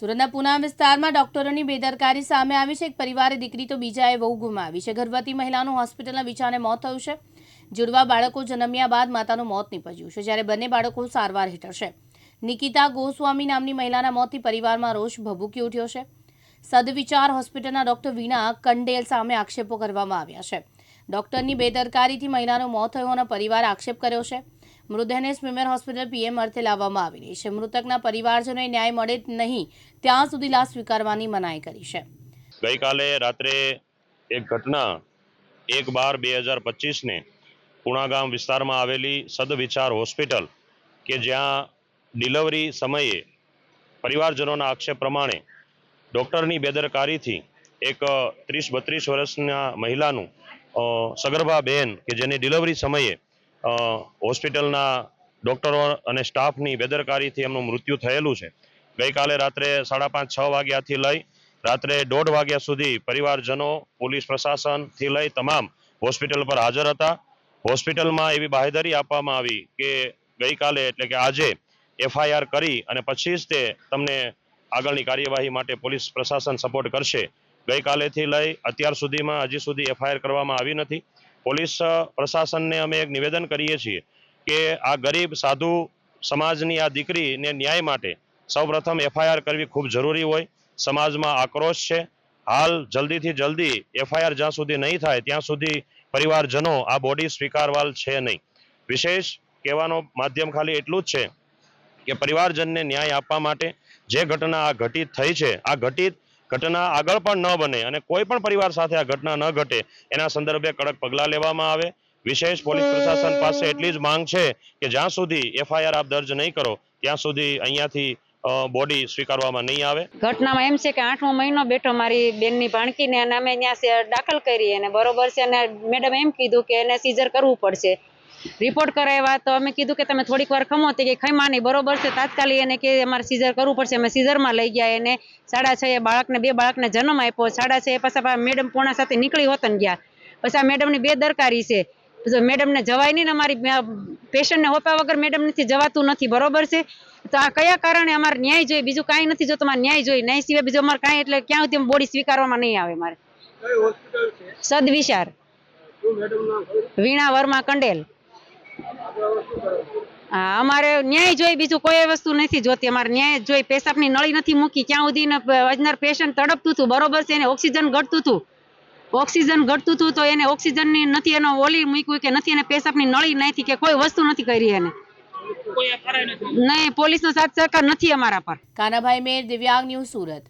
સુરતના પુના વિસ્તારમાં ડોક્ટરોની બેદરકારી સામે આવી છે. એક પરિવારે દીકરી તો બીજાએ વહુ ગુમાવી છે. ગર્ભવતી મહિલાનું હોસ્પિટલના વિચારને મોત થયું છે. જુડવા બાળકો જન્મ્યા બાદ માતાનું મોત નીપજ્યું છે, જ્યારે બંને બાળકો સારવાર હેઠળ છે. નિકિતા ગોસ્વામી નામની મહિલાના મોતથી પરિવારમાં રોષ ભભૂકી ઉઠ્યો છે. સદવિચાર હોસ્પિટલના ડોક્ટર વીણા કંડેલ સામે આક્ષેપો કરવામાં આવ્યા છે. ડોક્ટરની બેદરકારીથી મહિલાનું મોત થયું હોવાનો પરિવારે આક્ષેપ કર્યો છે. મૃતદેહને સ્મીમેર હોસ્પિટલ પીએમ અર્થે લાવવામાં આવી રહી છે. મૃતકના પરિવારજનોએ ન્યાય મળે નહીં, ત્યાં સુધી લાશ સ્વીકારવાની મનાઈ કરી છે. ગઈકાલે રાત્રે એક ઘટના એક બાર બે હજાર પચીસને પુણાગામ વિસ્તારમાં આવેલી સદવિચાર હોસ્પિટલ કે જ્યાં ડિલિવરી સમયે પરિવારજનોના આક્ષેપ પ્રમાણે ડૉક્ટરની બેદરકારીથી એક ત્રીસ બત્રીસ વર્ષના મહિલાનું સગર્ભા બહેન કે જેની ડિલિવરી સમયે હોસ્પિટલના ડૉક્ટરો અને સ્ટાફની બેદરકારીથી એમનું મૃત્યુ થયેલું છે. ગઈકાલે રાત્રે સાડા પાંચ છ વાગ્યાથી લઈ રાત્રે દોઢ વાગ્યા સુધી પરિવારજનો, પોલીસ પ્રશાસનથી લઈ તમામ હોસ્પિટલ પર હાજર હતા. હોસ્પિટલમાં એવી બાહેધરી આપવામાં આવી કે ગઈકાલે એટલે કે આજે એફઆઈઆર કરી અને પછી જ તે તમને આગળની કાર્યવાહી માટે પોલીસ પ્રશાસન સપોર્ટ કરશે. ગઈકાલેથી લઈ અત્યાર સુધીમાં હજી સુધી એફઆઈઆર કરવામાં આવી નથી. પોલીસ પ્રશાસનને અમે એક નિવેદન કરીએ છીએ કે આ ગરીબ સાધુ સમાજની આ દીકરીને ન્યાય માટે સૌપ્રથમ એફઆઈઆર કરવી ખૂબ જરૂરી હોય. સમાજમાં આક્રોશ છે. હાલ જલ્દીથી જલ્દી એફઆઈઆર જ્યાં સુધી નહીં થાય ત્યાં સુધી પરિવારજનો આ બોડી સ્વીકારવાલ છે નહીં. વિશેષ કહેવાનો માધ્યમ ખાલી એટલું જ છે કે પરિવારજનને ન્યાય આપવા માટે જે ઘટના આ ઘટિત થઈ છે, આ ઘટિત ઘટના આગળ પણ ન બને અને કોઈ પણ પરિવાર સાથે આ ઘટના ન ઘટે, એના સંદર્ભે કડક પગલાં લેવામાં આવે. વિશેષ પોલીસ પ્રશાસન પાસે એટલી જ માંગ છે કે જ્યાં સુધી એફઆઈઆર આપ દર્જ નહીં કરો, ત્યાં સુધી અહીંયાથી બોડી સ્વીકારવામાં નહીં આવે. ઘટનામાં એમ છે કે આઠમો મહિનો બેઠો મારી બેનની ભાણકીને અને અમે ત્યાં દાખલ કરી અને બરોબર છે અને મેડમ એમ કીધું કે એને સીઝર કરવું પડશે. રિપોર્ટ કરાવ્યા તો અમે કીધું કે તમે થોડીક વાર ખમો તે કે ખમા નહીં. બરોબર છે. તાત્કાલિક એને કે અમારે સીઝર કરવું પડશે. અમે સીઝરમાં લઈ ગયા એને. સાડા છ એ બાળકને બે બાળકને જન્મ આપ્યો. સાડા છ એ પાછા મેડમ પોણા સાથે નીકળી હોતન ગયા. પછી આ મેડમની બેદરકારી છે. મેડમને જવાય નહીં ને અમારી પેશન્ટને હોપ્યા વગર મેડમ નથી જવાતું નથી. બરોબર છે? તો આ કયા કારણે અમારે ન્યાય જોઈએ? બીજું કાંઈ નથી જો તમારે ન્યાય જોઈએ. ન્યાય સિવાય બીજું અમારે કાંઈ એટલે ક્યાં સુધી બોડી સ્વીકારવામાં નહીં આવે મારે સદવિચાર વીણા વર્મા કંડેલ. હા અમારે ન્યાય જોઈ બીજું કોઈ વસ્તુ નથી જોતી. અમારે ન્યાય જોઈ. પેશાબની નળી નથી મૂકી. ક્યાં સુધી ને અજનર પેશન્ટ તડપતું હતું? બરોબર છે એને ઓક્સિજન ઘટતું હતું. ઓક્સિજન ઘટતું હતું તો એને ઓક્સિજનની નથી એનો ઓલી મૂક્યું કે નથી એને પેશાબની નળી નથી કે કોઈ વસ્તુ નથી કરી એને. નહીં પોલીસનો સાથ સહકાર નથી અમારા પર. કાનાભાઈ મેર દિવ્યાંગ ન્યૂઝ સુરત.